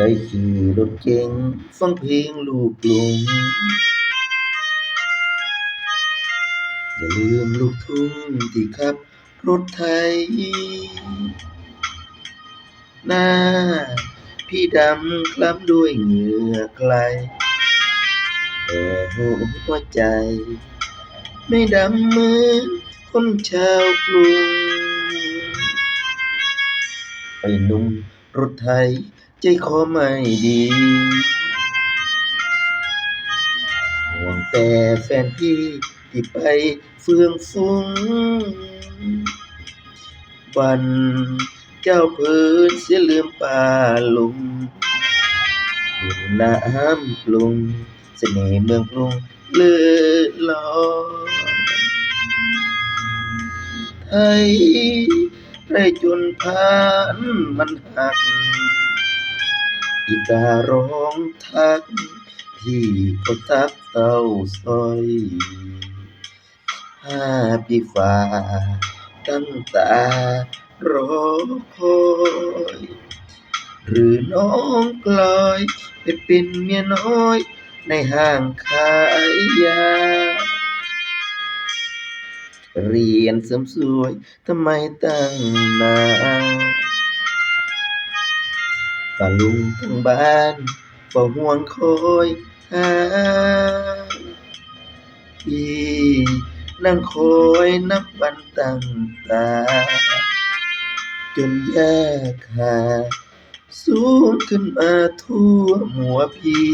ได้ขี่รถเก๋งฟังเพลงลูกกรุงอย่าลืมลูกทุ่งที่ขับรถไถหน้า พี่ดำคล้ำด้วยเหงื่อใครแต่หัวใจ ไม่ดำเหมือนคนชาวกรุงไอหนุ่มรถไถ ใจคอไม่ดีห่วงแต่แฟนพี่ที่ไปเฟื่องฟุ้งวันเจ้าเพินเสียลืมป่าลุงดินน้ำปรุงเสน่ห์เมืองกรุงเลื่อลอยไทยไรจนพานมันหัก อีการ้องทัก พี่ก็ทักเต้าซอยห้าปีฝ่าตั้งตารอคอยหรือน้องกลอยไปเป็นเมียน้อยในห้างขายยา เรียนเสริมสวยทำไมตั้งนาน ตาลุงทั้งบ้านเฝ้าห่วงคอยหาพี่นั่งคอยนับวันตั้งตา จนแยกหาสูงขึ้นมาทั่วหัวพี่